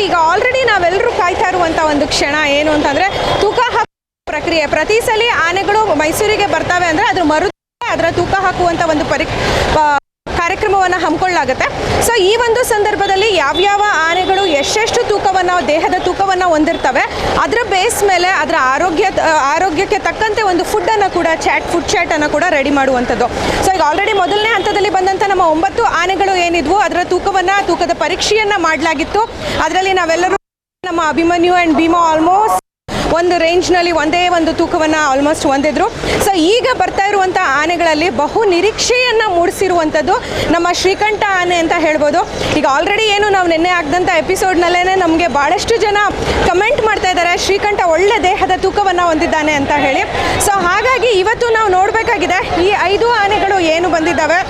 ಈಗ ಆಲ್ರೆಡಿ ನಾವೆಲ್ಲರೂ ಕಾಯ್ತಾ ಇರುವಂಥ ಒಂದು ಕ್ಷಣ ಏನು ಅಂತಂದರೆ ತೂಕ ಹಾಕುವ ಪ್ರಕ್ರಿಯೆ. ಪ್ರತಿ ಸಲ ಆನೆಗಳು ಮೈಸೂರಿಗೆ ಬರ್ತವೆ ಅಂದರೆ ಅದ್ರ ಮರು ಅದರ ತೂಕ ಹಾಕುವಂಥ ಒಂದು ಪರಿ ಕಾರ್ಯಕ್ರಮವನ್ನು ಹಮ್ಮಿಕೊಳ್ಳಲಾಗುತ್ತೆ. ಸೊ ಈ ಒಂದು ಸಂದರ್ಭದಲ್ಲಿ ಯಾವ್ಯಾವ ಆನೆಗಳು ಎಷ್ಟೆಷ್ಟು ತೂಕವನ್ನು, ದೇಹದ ತೂಕವನ್ನು ಹೊಂದಿರ್ತವೆ, ಅದರ ಬೇಸ್ ಮೇಲೆ ಅದರ ಆರೋಗ್ಯ, ಆರೋಗ್ಯಕ್ಕೆ ತಕ್ಕಂತೆ ಒಂದು ಫುಡ್ಡನ್ನು ಕೂಡ ಚಾಟ್ ಫುಡ್ ಚಾಟನ್ನು ಕೂಡ ರೆಡಿ ಮಾಡುವಂಥದ್ದು. ಸೊ ಈಗ ಆಲ್ರೆಡಿ ಮೊದಲನೇ ಹಂತದಲ್ಲಿ ಬಂದಂಥ ನಮ್ಮ ಒಂಬತ್ತು ಆನೆಗಳು ಏನಿದ್ವು, ಅದರ ತೂಕವನ್ನು, ತೂಕದ ಪರೀಕ್ಷೆಯನ್ನು ಮಾಡಲಾಗಿತ್ತು. ಅದರಲ್ಲಿ ನಾವೆಲ್ಲರೂ ನಮ್ಮ ಅಭಿಮನ್ಯು ಆ್ಯಂಡ್ ಭೀಮಾ ಆಲ್ಮೋಸ್ಟ್ ಒಂದು ರೇಂಜ್ನಲ್ಲಿ ಒಂದೇ ಒಂದು ತೂಕವನ್ನು ಆಲ್ಮೋಸ್ಟ್ ಹೊಂದಿದ್ರು. ಸೊ ಈಗ ಬರ್ತಾ ಇರುವಂಥ ಆನೆಗಳಲ್ಲಿ ಬಹು ನಿರೀಕ್ಷೆಯನ್ನು ಮೂಡಿಸಿರುವಂಥದ್ದು ನಮ್ಮ ಶ್ರೀಕಂಠ ಆನೆ ಅಂತ ಹೇಳ್ಬೋದು. ಈಗ ಆಲ್ರೆಡಿ ಏನು ನಾವು ನಿನ್ನೆ ಆಗದಂಥ ಎಪಿಸೋಡ್ನಲ್ಲೇ ನಮಗೆ ಭಾಳಷ್ಟು ಜನ ಕಮೆಂಟ್ ಮಾಡ್ತಾ ಇದ್ದಾರೆ. ಶ್ರೀಕಂಠ ಒಳ್ಳೆ ದೇಹದ ತೂಕವನ್ನು ಹೊಂದಿದ್ದಾನೆ ಅಂತ ಹೇಳಿ. ಸೊ ಹಾಗಾಗಿ ಇವತ್ತು ನಾವು ನೋಡಬೇಕಾಗಿದೆ ಈ ಐದು ಆನೆಗಳು ಏನು ಬಂದಿದ್ದಾವೆ.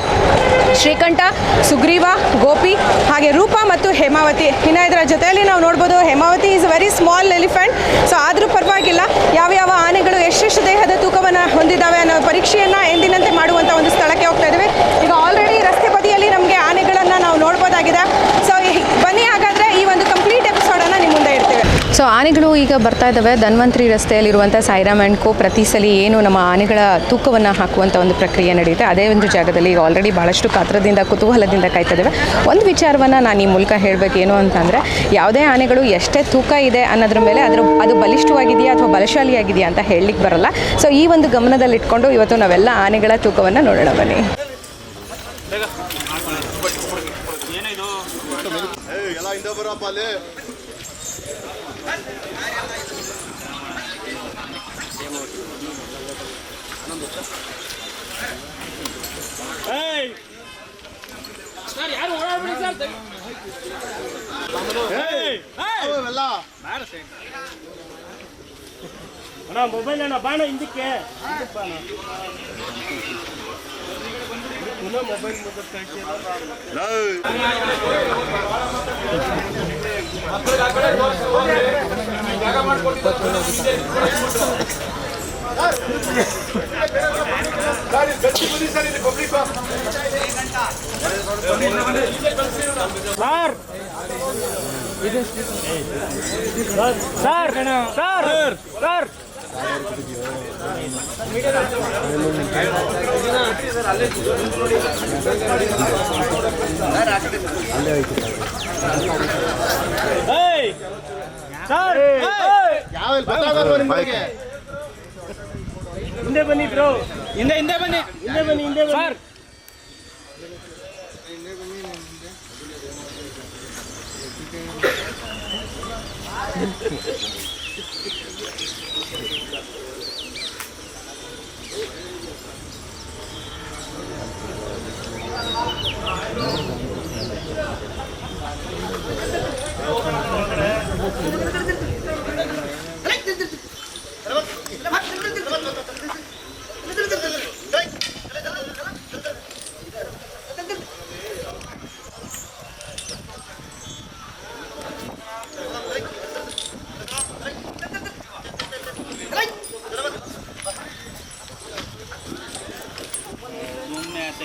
ಶ್ರೀಕಂಠ, ಸುಗ್ರೀವ, ಗೋಪಿ, ಹಾಗೆ ರೂಪ ಮತ್ತು ಹೇಮಾವತಿ. ಇನ್ನು ಇದರ ಜೊತೆಯಲ್ಲಿ ನಾವು ನೋಡ್ಬೋದು Hemavathi very small elephant so ಆದರೂ ಪರವಾಗಿಲ್ಲ. ಯಾವ್ಯಾವ ಆನೆಗಳು ಎಷ್ಟೆಷ್ಟು ದೇಹದ ತೂಕವನ್ನು ಹೊಂದಿದ್ದಾವೆ ಅನ್ನೋ ಪರೀಕ್ಷೆಯನ್ನು ಎಂದಿನಂತೆ ಮಾಡುವಂಥ ಒಂದು ಸ್ಥಳಕ್ಕೆ ಹೋಗ್ತಾ ಇದ್ದೀವಿ ಈಗ ಆಲ್ರೆಡಿ ರಸ್ತೆ ಬದಿಯಲ್ಲಿ ನಮಗೆ ಆನೆಗಳನ್ನು ನಾವು ನೋಡ್ಬೋದಾಗಿದೆ ಸೊ ಬನ್ನಿ ಹಾಗಾದರೆ ಈ ಒಂದು ಕಂಪ್ಲೀಟ್ ಎಪಿಸೋಡನ್ನು ನಿಮ್ಮ ಮುಂದೆ ಇಡ್ತೇವೆ ಸೊ ಸೊ ಆನೆಗಳು ಈಗ ಬರ್ತಾ ಇದ್ದಾವೆ. ಧನ್ವಂತರಿ ರಸ್ತೆಯಲ್ಲಿರುವಂಥ ಸಾಯಿರಾಮ್ ಆ್ಯಂಡ್ ಕೋ ಪ್ರತಿ ಸಲ ಏನು ನಮ್ಮ ಆನೆಗಳ ತೂಕವನ್ನು ಹಾಕುವಂಥ ಒಂದು ಪ್ರಕ್ರಿಯೆ ನಡೆಯುತ್ತೆ. ಅದೇ ಒಂದು ಜಾಗದಲ್ಲಿ ಈಗ ಆಲ್ರೆಡಿ ಭಾಳಷ್ಟು ಕಾತ್ರದಿಂದ ಕುತೂಹಲದಿಂದ ಕಾಯ್ತಾ ಇದ್ದಾವೆ. ಒಂದು ವಿಚಾರವನ್ನು ನಾನು ಈ ಮೂಲಕ ಹೇಳಬೇಕೇನು ಏನು ಅಂತಂದರೆ ಯಾವುದೇ ಆನೆಗಳು ಎಷ್ಟೇ ತೂಕ ಇದೆ ಅನ್ನೋದ್ರ ಮೇಲೆ ಅದರ ಅದು ಬಲಿಷ್ಠವಾಗಿದೆಯಾ ಅಥವಾ ಬಲಶಾಲಿಯಾಗಿದೆಯಾ ಅಂತ ಹೇಳಲಿಕ್ಕೆ ಬರಲ್ಲ. ಸೊ ಈ ಒಂದು ಗಮನದಲ್ಲಿಟ್ಕೊಂಡು ಇವತ್ತು ನಾವೆಲ್ಲ ಆನೆಗಳ ತೂಕವನ್ನು ನೋಡೋಣ ಬನ್ನಿ. ಎಲ್ಲ ಅಣ್ಣ ಮೊಬೈಲ್ ಅಣ್ಣ ಬಾಣ ಹಿಂದಕ್ಕೆ ಹಿಂದಕ್ಕೆ ಬಾಣ ಪುನಃ ಮೊಬೈಲ್ ಬನ್ನಿ ಸರ್ ಸರ್ ಸರ್ ಸರ್ ಏಯ್ ಸರ್ ಏಯ್! ಯಾವ ಇಲ್ಲಿ ಗೊತ್ತಾಗಲ್ವಾ ನಿಮಗೆ ಹಿಂದೆ ಬನ್ನಿ ಬ್ರೋ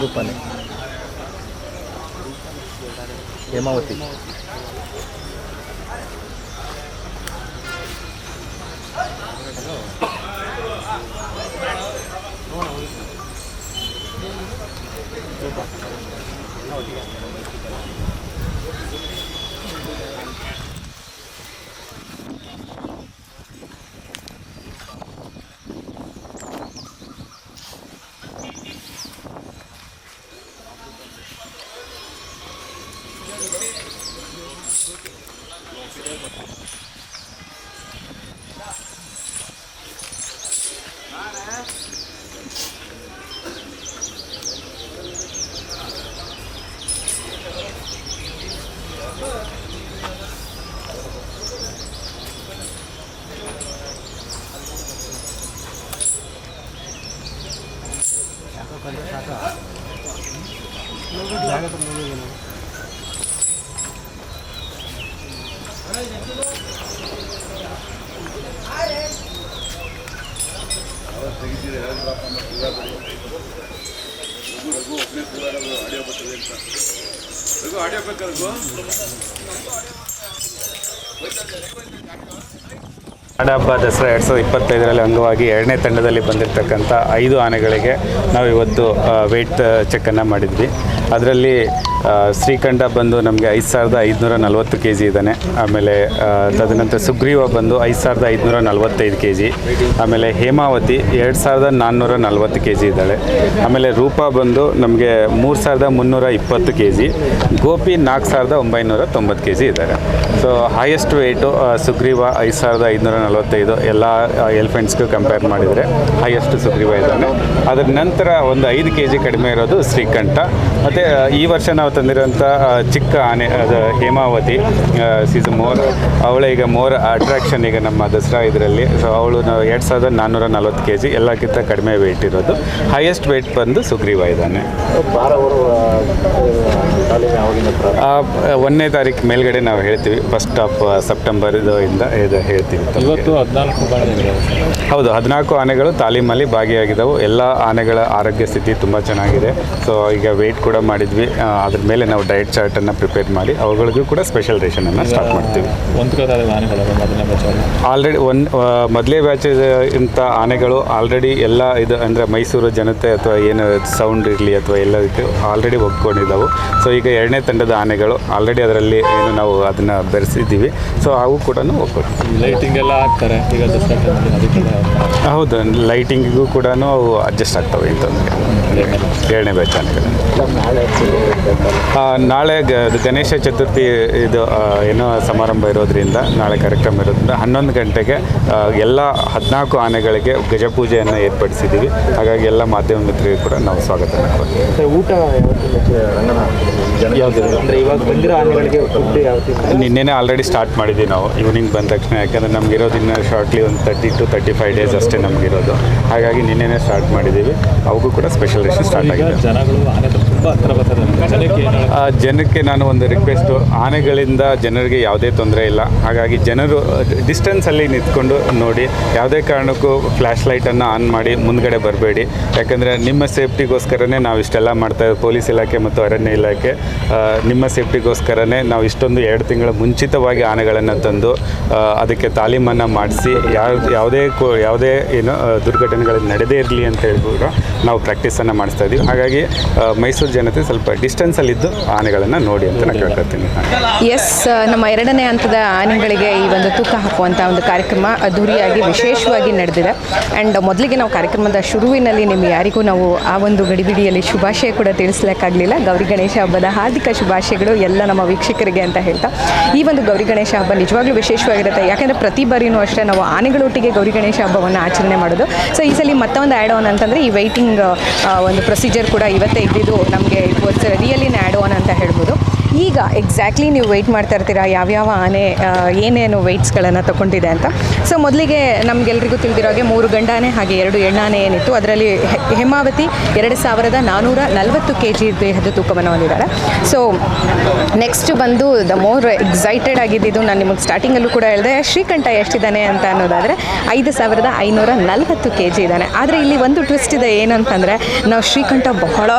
रूपाने हेमावती Thank you. Yes. ಬೇಕಾದ್ರೆ ಹಬ್ಬ ದಸರಾ ಎರಡು ಸಾವಿರದ ಇಪ್ಪತ್ತೈದರಲ್ಲಿ ಅಂಗವಾಗಿ ಎರಡನೇ ತಂಡದಲ್ಲಿ ಬಂದಿರತಕ್ಕಂಥ ಐದು ಆನೆಗಳಿಗೆ ನಾವು ಇವತ್ತು ವೆಯ್ಟ್ ಚೆಕ್ಕನ್ನು ಮಾಡಿದ್ವಿ. ಅದರಲ್ಲಿ ಶ್ರೀಕಂಠ ಬಂದು ನಮಗೆ ಐದು ಸಾವಿರದ ಐದುನೂರ ನಲವತ್ತು ಕೆ ಜಿ ಇದ್ದಾನೆ. ಆಮೇಲೆ ತದನಂತರ ಸುಗ್ರೀವ ಬಂದು ಐದು ಸಾವಿರದ ಐದುನೂರ ನಲವತ್ತೈದು ಕೆ ಜಿ. ಆಮೇಲೆ ಹೇಮಾವತಿ ಎರಡು ಸಾವಿರದ ನಾನ್ನೂರ ನಲವತ್ತು ಕೆ ಜಿ ಇದ್ದಾಳೆ. ಆಮೇಲೆ ರೂಪ ಬಂದು ನಮಗೆ ಮೂರು ಸಾವಿರದ ಮುನ್ನೂರ ಇಪ್ಪತ್ತು ಕೆ ಜಿ. ಗೋಪಿ ನಾಲ್ಕು ಸಾವಿರದ ಒಂಬೈನೂರ ತೊಂಬತ್ತು ಕೆ ಜಿ ಇದ್ದಾರೆ. ಸೊ ಹೈಯೆಸ್ಟ್ ವೆಯ್ಟು ಸುಗ್ರೀವ ಐದು ಸಾವಿರದ ಐದುನೂರ ನಲವತ್ತೈದು ಎಲ್ಲ ಎಲಿಫೆಂಟ್ಸ್ಗೂ ಕಂಪೇರ್ ಮಾಡಿದರೆ ಹೈಯೆಸ್ಟ್ ಸುಗ್ರೀವ ಇದ್ದಾನೆ. ಅದರ ನಂತರ ಒಂದು ಐದು ಕೆ ಜಿ ಕಡಿಮೆ ಇರೋದು ಶ್ರೀಕಂಠ. ಮತ್ತು ಈ ವರ್ಷ ನಾವು ತಂದಿರೋಂಥ ಆ, ಚಿಕ್ಕ ಆನೆ ಅದು ಹೇಮಾವತಿ ಸೀಸ್ ಮೋರ್. ಅವಳ ಈಗ ಮೋರ್ ಅಟ್ರಾಕ್ಷನ್ ಈಗ ನಮ್ಮ ದಸರಾ ಇದರಲ್ಲಿ. ಸೊ ಅವಳು ನಾವು ಎರಡು ಸಾವಿರದ ನಾನ್ನೂರ ನಲ್ವತ್ತು ಕೆ ಜಿ ಎಲ್ಲಕ್ಕಿಂತ ಕಡಿಮೆ ವೆಯ್ಟ್ ಇರೋದು. ಹೈಯೆಸ್ಟ್ ವೆಯ್ಟ್ ಬಂದು ಸುಗ್ರೀವ ಇದ್ದಾನೆ. ಒಂದನೇ ತಾರೀಕು ಮೇಲ್ಗಡೆ ನಾವು ಹೇಳ್ತೀವಿ. ಫಸ್ಟ್ ಆಫ್ ಸೆಪ್ಟೆಂಬರ್ ಇದು ಇಂದ ಹೇಳ್ತೀವಿ. ಇವತ್ತು ಹದಿನಾಲ್ಕು ಬಾಳೆ ಹೌದು ಹದಿನಾಲ್ಕು ಆನೆಗಳು ತಾಲೀಮಲ್ಲಿ ಭಾಗಿಯಾಗಿದ್ದವು. ಎಲ್ಲ ಆನೆಗಳ ಆರೋಗ್ಯ ಸ್ಥಿತಿ ತುಂಬ ಚೆನ್ನಾಗಿದೆ. ಸೊ ಈಗ ವೆಯ್ಟ್ ಕೂಡ ಮಾಡಿದ್ವಿ. ಅದ್ರ ಮೇಲೆ ನಾವು ಡಯಟ್ ಚಾರ್ಟನ್ನು ಪ್ರಿಪೇರ್ ಮಾಡಿ ಅವುಗಳಿಗೂ ಕೂಡ ಸ್ಪೆಷಲ್ ರೇಷನನ್ನು ಸ್ಟಾರ್ಟ್ ಮಾಡ್ತೀವಿ. ಆಲ್ರೆಡಿ ಒನ್ ಮೊದಲೇ ಬ್ಯಾಚ್ ಇಂಥ ಆನೆಗಳು ಆಲ್ರೆಡಿ ಎಲ್ಲ ಇದು ಅಂದರೆ ಮೈಸೂರು ಜನತೆ ಅಥವಾ ಏನು ಸೌಂಡ್ ಇರಲಿ ಅಥವಾ ಎಲ್ಲದಕ್ಕೆ ಆಲ್ರೆಡಿ ಒಪ್ಕೊಂಡಿದ್ದಾವೆ. ಸೊ ಈಗ ಎರಡನೇ ತಂಡದ ಆನೆಗಳು ಆಲ್ರೆಡಿ ಅದರಲ್ಲಿ ಏನು ನಾವು ಅದನ್ನು ಬೆರೆಸಿದ್ದೀವಿ. ಸೊ ಅವು ಕೂಡ ಒಪ್ಕೊಳ್ತೀವಿ. ಲೈಟಿಂಗ್ ಎಲ್ಲ ಹಾಕ್ತಾರೆ ಈಗ ಹೌದು ಲೈಟಿಂಗಿಗೂ ಕೂಡ ಅವು ಅಡ್ಜಸ್ಟ್ ಆಗ್ತವೆ ಇಂಥ ಎರಡನೇ ಬ್ಯಾಚ್ ಆನೆಗಳು. ನಾಳೆ ಗ ಗಣೇಶ ಚತುರ್ಥಿ ಇದು ಏನೋ ಸಮಾರಂಭ ಇರೋದ್ರಿಂದ ನಾಳೆ ಕಾರ್ಯಕ್ರಮ ಇರೋದ್ರಿಂದ ಹನ್ನೊಂದು ಗಂಟೆಗೆ ಎಲ್ಲ ಹದಿನಾಲ್ಕು ಆನೆಗಳಿಗೆ ಗಜಪೂಜೆಯನ್ನು ಏರ್ಪಡಿಸಿದ್ದೀವಿ. ಹಾಗಾಗಿ ಎಲ್ಲ ಮಾಧ್ಯಮ ಮಿತ್ರರಿಗೆ ಕೂಡ ನಾವು ಸ್ವಾಗತ ಮಾಡ್ತೀವಿ ಊಟ ಯಾವುದು? ನಿನ್ನೆನೇ ಆಲ್ರೆಡಿ ಸ್ಟಾರ್ಟ್ ಮಾಡಿದ್ದೀವಿ ನಾವು. ಈವ್ನಿಂಗ್ ಬಂದ ತಕ್ಷಣ ಯಾಕಂದ್ರೆ ನಮ್ಗೆ ಇರೋದು ಇನ್ನೂ ಶಾರ್ಟ್ಲಿ ಒಂದು thirty two thirty five days ಅಷ್ಟೇ ನಮಗಿರೋದು. ಹಾಗಾಗಿ ನಿನ್ನೆನೇ ಸ್ಟಾರ್ಟ್ ಮಾಡಿದ್ದೀವಿ. ಅವಕ್ಕೂ ಕೂಡ ಸ್ಪೆಷಲ್ ರೇಷನ್ ಸ್ಟಾರ್ಟ್ ಆಗಿದೆ. ಜನಕ್ಕೆ ನಾನು ಒಂದು ರಿಕ್ವೆಸ್ಟು ಆನೆಗಳಿಂದ ಜನರಿಗೆ ಯಾವುದೇ ತೊಂದರೆ ಇಲ್ಲ. ಹಾಗಾಗಿ ಜನರು ಡಿಸ್ಟೆನ್ಸಲ್ಲಿ ನಿಂತ್ಕೊಂಡು ನೋಡಿ, ಯಾವುದೇ ಕಾರಣಕ್ಕೂ ಫ್ಲ್ಯಾಶ್ ಲೈಟನ್ನು ಆನ್ ಮಾಡಿ ಮುಂದ್ಗಡೆ ಬರಬೇಡಿ. ಯಾಕಂದರೆ ನಿಮ್ಮ ಸೇಫ್ಟಿಗೋಸ್ಕರನೇ ನಾವು ಇಷ್ಟೆಲ್ಲ ಮಾಡ್ತಾ ಪೊಲೀಸ್ ಇಲಾಖೆ ಮತ್ತು ಅರಣ್ಯ ಇಲಾಖೆ ನಿಮ್ಮ ಸೇಫ್ಟಿಗೋಸ್ಕರನೇ ನಾವು ಇಷ್ಟೊಂದು ಎರಡು ತಿಂಗಳ ಮುಂಚಿತವಾಗಿ ಆನೆಗಳನ್ನು ತಂದು ಅದಕ್ಕೆ ತಾಲೀಮನ್ನು ಮಾಡಿಸಿ, ಯಾವ, ಯಾವುದೇ ಯಾವುದೇ ಏನು ದುರ್ಘಟನೆಗಳು ನಡೆದೇ ಇರಲಿ ಅಂತ ಹೇಳ್ಬಿಟ್ಟು ನಾವು ಪ್ರಾಕ್ಟೀಸನ್ನು ಮಾಡಿಸ್ತಾ ಇದ್ದೀವಿ ಹಾಗಾಗಿ ಮೈಸೂರು ಜನತೆ ಸ್ವಲ್ಪ ಡಿಸ್ಟೆನ್ಸಲ್ಲಿದ್ದು ಆನೆಗಳನ್ನು ನೋಡಿ ಅಂತ ನಾನು ಕೇಳ್ಕೊತೀನಿ ಎಸ್ ನಮ್ಮ ಎರಡನೇ ಹಂತದ ಆನೆಗಳಿಗೆ ಈ ಒಂದು ತೂಕ ಹಾಕುವಂಥ ಒಂದು ಕಾರ್ಯಕ್ರಮ ಅದ್ದೂರಿಯಾಗಿ ವಿಶೇಷವಾಗಿ ನಡೆದಿದೆ. ಆ್ಯಂಡ್ ಮೊದಲಿಗೆ ನಾವು ಕಾರ್ಯಕ್ರಮದ ಶುರುವಿನಲ್ಲಿ ನಿಮ್ಗೆ ಯಾರಿಗೂ ನಾವು ಆ ಒಂದು ಗಡಿಬಿಡಿಯಲ್ಲಿ ಶುಭಾಶಯ ಕೂಡ ತಿಳಿಸ್ಲಿಕ್ಕಾಗಲಿಲ್ಲ. ಗೌರಿ ಗಣೇಶ ಹಬ್ಬದ ಹಾರ್ದಿಕ ಶುಭಾಶಯಗಳು ಎಲ್ಲ ನಮ್ಮ ವೀಕ್ಷಕರಿಗೆ ಅಂತ ಹೇಳ್ತಾ. ಈ ಒಂದು ಗೌರಿ ಗಣೇಶ ಹಬ್ಬ ನಿಜವಾಗ್ಲೂ ವಿಶೇಷವಾಗಿರುತ್ತೆ. ಯಾಕೆಂದರೆ ಪ್ರತಿ ಬಾರಿನೂ ಅಷ್ಟೇ ನಾವು ಆನೆಗಳೊಟ್ಟಿಗೆ ಗೌರಿ ಗಣೇಶ ಹಬ್ಬವನ್ನು ಆಚರಣೆ ಮಾಡೋದು. ಸೊ ಈ ಸಲ ಮತ್ತೊಂದು ಆ್ಯಡ್ ಆನ್ ಅಂತಂದರೆ ಈ ವೈಟಿಂಗ್ ಒಂದು ಪ್ರೊಸೀಜರ್ ಕೂಡ ಇವತ್ತೇ ಇದ್ದಿದ್ದು ನಮಗೆ it was really add on ಅಂತ ಹೇಳ್ಬೋದು. ಈಗ ಎಕ್ಸಾಕ್ಟ್ಲಿ ನೀವು ವೆಯ್ಟ್ ಮಾಡ್ತಾ ಇರ್ತೀರಾ? ಯಾವ್ಯಾವ ಆನೆ ಏನೇನು ವೆಯ್ಟ್ಸ್ಗಳನ್ನು ತಗೊಂಡಿದೆ ಅಂತ? ಸೊ ಮೊದಲಿಗೆ ನಮಗೆಲ್ರಿಗೂ ತಿಳಿದಿರೋ ಹಾಗೆ ಮೂರು ಗಂಡಾನೆ, ಹಾಗೆ ಎರಡು ಎಣ್ಣಾನೆ ಏನಿತ್ತು. ಅದರಲ್ಲಿ ಹೇಮಾವತಿ ಎರಡು ಸಾವಿರದ ನಾನ್ನೂರ ನಲವತ್ತು ಕೆ ಜಿ ದೇಹದ ತೂಕವನ್ನು ಹೊಂದಿದ್ದಾರೆ. ಸೊ ನೆಕ್ಸ್ಟ್ ಬಂದು ದ ಮೋರ್ ಎಕ್ಸೈಟೆಡ್ ಆಗಿದ್ದು ನಾನು ನಿಮಗೆ ಸ್ಟಾರ್ಟಿಂಗಲ್ಲೂ ಕೂಡ ಹೇಳಿದೆ, ಶ್ರೀಕಂಠ ಎಷ್ಟಿದ್ದಾನೆ ಅಂತ ಅನ್ನೋದಾದರೆ ಐದು ಸಾವಿರದ ಐನೂರ ನಲವತ್ತು ಕೆ ಜಿ ಇದ್ದಾನೆ. ಆದರೆ ಇಲ್ಲಿ ಒಂದು ಟ್ವಿಸ್ಟ್ ಇದೆ ಏನಂತಂದರೆ, ನಾವು ಶ್ರೀಕಂಠ ಬಹಳ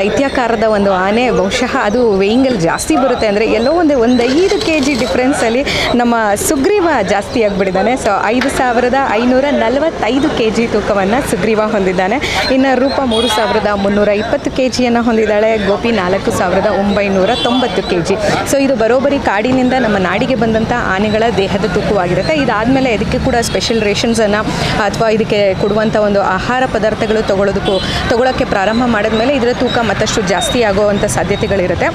ದೈತ್ಯಾಕಾರದ ಒಂದು ಆನೆ, ಬಹುಶಃ ಅದು ವೇಯಿಂಗಲ್ಲಿ ಜಾಸ್ತಿ ಬರುತ್ತೆ ಅಂದರೆ ಎಲ್ಲೋ ಒಂದು ಒಂದು ಐದು ಕೆ ಜಿ ಡಿಫ್ರೆನ್ಸಲ್ಲಿ ನಮ್ಮ ಸುಗ್ರೀವ ಜಾಸ್ತಿ ಆಗಿಬಿಟ್ಟಿದ್ದಾನೆ. ಸೊ ಐದು ಸಾವಿರದ ಐನೂರ ನಲವತ್ತೈದು ಕೆ ಜಿ ತೂಕವನ್ನು ಸುಗ್ರೀವ ಹೊಂದಿದ್ದಾನೆ. ಇನ್ನು ರೂಪ ಮೂರು ಸಾವಿರದ ಮುನ್ನೂರ ಇಪ್ಪತ್ತು ಕೆ ಜಿಯನ್ನು ಹೊಂದಿದ್ದಾಳೆ. ಗೋಪಿ ನಾಲ್ಕು ಸಾವಿರದ ಒಂಬೈನೂರ ತೊಂಬತ್ತು ಕೆ ಜಿ ಸೊ ಇದು ಬರೋಬರಿ ಕಾಡಿನಿಂದ ನಮ್ಮ ನಾಡಿಗೆ ಬಂದಂಥ ಆನೆಗಳ ದೇಹದ ತೂಕವಾಗಿರುತ್ತೆ. ಇದಾದಮೇಲೆ ಇದಕ್ಕೆ ಕೂಡ ಸ್ಪೆಷಲ್ ರೇಷನ್ಸನ್ನು ಅಥವಾ ಇದಕ್ಕೆ ಕೊಡುವಂಥ ಒಂದು ಆಹಾರ ಪದಾರ್ಥಗಳು ತಗೊಳ್ಳೋದಕ್ಕೂ ತಗೊಳ್ಳೋಕ್ಕೆ ಪ್ರಾರಂಭ ಮಾಡಿದ್ಮೇಲೆ ಇದರ ತೂಕ ಮತ್ತಷ್ಟು ಜಾಸ್ತಿ ಆಗುವಂಥ ಸಾಧ್ಯತೆಗಳಿರುತ್ತೆ.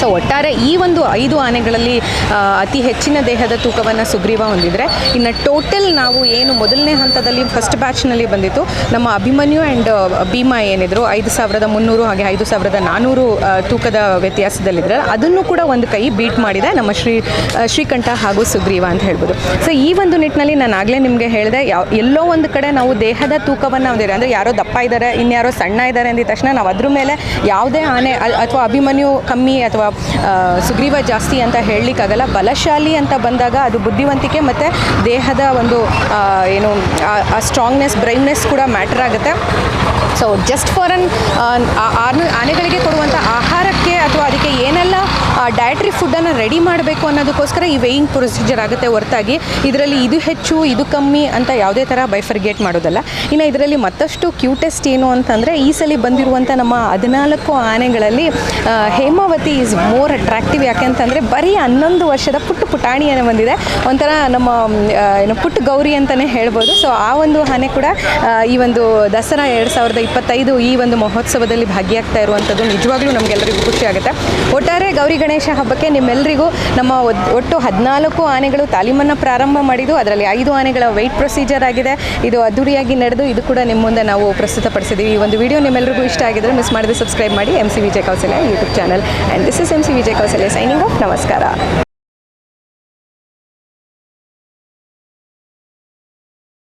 ಸೊ ಒಟ್ಟಾರೆ ಈ ಒಂದು ಐದು ಆನೆಗಳಲ್ಲಿ ಅತಿ ಹೆಚ್ಚಿನ ದೇಹದ ತೂಕವನ್ನು ಸುಗ್ರೀವ ಹೊಂದಿದ್ರೆ, ಇನ್ನು ಟೋಟಲ್ ನಾವು ಏನು ಮೊದಲನೇ ಹಂತದಲ್ಲಿ ಫಸ್ಟ್ ಬ್ಯಾಚ್ನಲ್ಲಿ ಬಂದಿತ್ತು. ನಮ್ಮ ಅಭಿಮನ್ಯು ಆ್ಯಂಡ್ ಭೀಮಾ ಏನಿದ್ರು, ಐದು ಸಾವಿರದ ಮುನ್ನೂರು ಹಾಗೆ ಐದು ಸಾವಿರದ ನಾನ್ನೂರು ತೂಕದ ವ್ಯತ್ಯಾಸದಲ್ಲಿದ್ದರೆ ಅದನ್ನು ಕೂಡ ಒಂದು ಕೈ ಬೀಟ್ ಮಾಡಿದೆ ನಮ್ಮ ಶ್ರೀ ಶ್ರೀಕಂಠ ಹಾಗೂ ಸುಗ್ರೀವ ಅಂತ ಹೇಳ್ಬೋದು. ಸೊ ಈ ಒಂದು ನಿಟ್ಟಿನಲ್ಲಿ ನಾನು ಆಗಲೇ ನಿಮಗೆ ಹೇಳಿದೆ ಯಾವ ಎಲ್ಲೋ ಒಂದು ಕಡೆ ನಾವು ದೇಹದ ತೂಕವನ್ನು ಹೊಂದಿದೆ ಅಂದರೆ ಯಾರೋ ದಪ್ಪ ಇದ್ದಾರೆ ಇನ್ಯಾರೋ ಸಣ್ಣ ಇದ್ದಾರೆ ಅಂದಿದ ತಕ್ಷಣ ನಾವು ಅದ್ರ ಮೇಲೆ ಯಾವುದೇ ಆನೆ ಅಥವಾ ಅಭಿಮನ್ಯು ಕಮ್ಮಿ ಅಥವಾ ಸುಗ್ರೀವ ಜಾಸ್ತಿ ಅಂತ ಹೇಳಲಿಕ್ಕಾಗಲ್ಲ ಬಲಶಾಲಿ ಅಂತ ಬಂದಾಗ ಅದು ಬುದ್ಧಿವಂತಿಕೆ ಮತ್ತು ದೇಹದ ಒಂದು ಏನು ಆ ಸ್ಟ್ರಾಂಗ್ನೆಸ್ ಬ್ರೈನ್ನೆಸ್ ಕೂಡ ಮ್ಯಾಟರ್ ಆಗುತ್ತೆ. ಸೊ ಜಸ್ಟ್ ಫಾರ್ ಅನ್ ಆನೆಗಳಿಗೆ ಕೊಡುವಂಥ ಆಹಾರಕ್ಕೆ ಅಥವಾ ಅದಕ್ಕೆ ಏನೆಲ್ಲ ಡಯಟ್ರಿ ಫುಡ್ಡನ್ನು ರೆಡಿ ಮಾಡಬೇಕು ಅನ್ನೋದಕ್ಕೋಸ್ಕರ ಈ ವೇಯಿಂಗ್ ಪ್ರೊಸೀಜರ್ ಆಗುತ್ತೆ ಹೊರತಾಗಿ. ಇದರಲ್ಲಿ ಇದು ಹೆಚ್ಚು ಇದು ಕಮ್ಮಿ ಅಂತ ಯಾವುದೇ ಥರ ಬೈಫರ್ಗೇಟ್ ಮಾಡೋದಲ್ಲ. ಇನ್ನು ಇದರಲ್ಲಿ ಮತ್ತಷ್ಟು ಕ್ಯೂಟೆಸ್ಟ್ ಏನು ಅಂತಂದರೆ ಈ ಸಲ ಬಂದಿರುವಂಥ ನಮ್ಮ ಹದಿನಾಲ್ಕು ಆನೆಗಳಲ್ಲಿ ಆ, ಹೇಮಾವತಿ ಈಸ್ ಮೋರ್ ಅಟ್ರಾಕ್ಟಿವ್ ಯಾಕೆ ಅಂತಂದರೆ ಬರೀ ಹನ್ನೊಂದು ವರ್ಷದ ಪುಟ್ಟ ಪುಟಾಣಿಯನ್ನು ಬಂದಿದೆ. ಒಂಥರ ನಮ್ಮ ಏನು ಪುಟ್ಟ ಗೌರಿ ಅಂತಲೇ ಹೇಳ್ಬೋದು. ಸೊ ಆ ಒಂದು ಆನೆ ಕೂಡ ಈ ಒಂದು ದಸರಾ ಎರಡು ಸಾವಿರದ ಇಪ್ಪತ್ತೈದು ಈ ಒಂದು ಮಹೋತ್ಸವದಲ್ಲಿ ಭಾಗಿಯಾಗ್ತಾ ಇರುವಂಥದ್ದು ನಿಜವಾಗ್ಲೂ ನಮಗೆಲ್ಲರಿಗೂ ಖುಷಿ ಆಗುತ್ತೆ. ಒಟ್ಟಾರೆ ಗೌರಿ ಗಣೇಶ ಹಬ್ಬಕ್ಕೆ ನಿಮ್ಮೆಲ್ಲರಿಗೂ ನಮ್ಮ ಒಟ್ಟು ಹದಿನಾಲ್ಕು ಆನೆಗಳು ತಾಲೀಮನ್ನು ಪ್ರಾರಂಭ ಮಾಡಿದ್ದು. ಅದರಲ್ಲಿ ಐದು ಆನೆಗಳ ವೆಯ್ಟ್ ಪ್ರೊಸೀಜರ್ ಆಗಿದೆ. ಇದು ಅದ್ದೂರಿಯಾಗಿ ನಡೆದು ಇದು ಕೂಡ ನಿಮ್ಮ ಮುಂದೆ ನಾವು ಪ್ರಸ್ತುತಪಡಿಸಿದ್ದೀವಿ ಈ ಒಂದು ವಿಡಿಯೋ ನಿಮ್ಮೆಲ್ಲರಿಗೂ ಇಷ್ಟ ಆಗಿದ್ರೆ ಮಿಸ್ ಮಾಡಿದ್ರೆ ಸಬ್ಸ್ಕ್ರೈಬ್ ಮಾಡಿ. M C Vijay Kausalya YouTube channel and this is M C Vijay Kausalya signing off ನಮಸ್ಕಾರ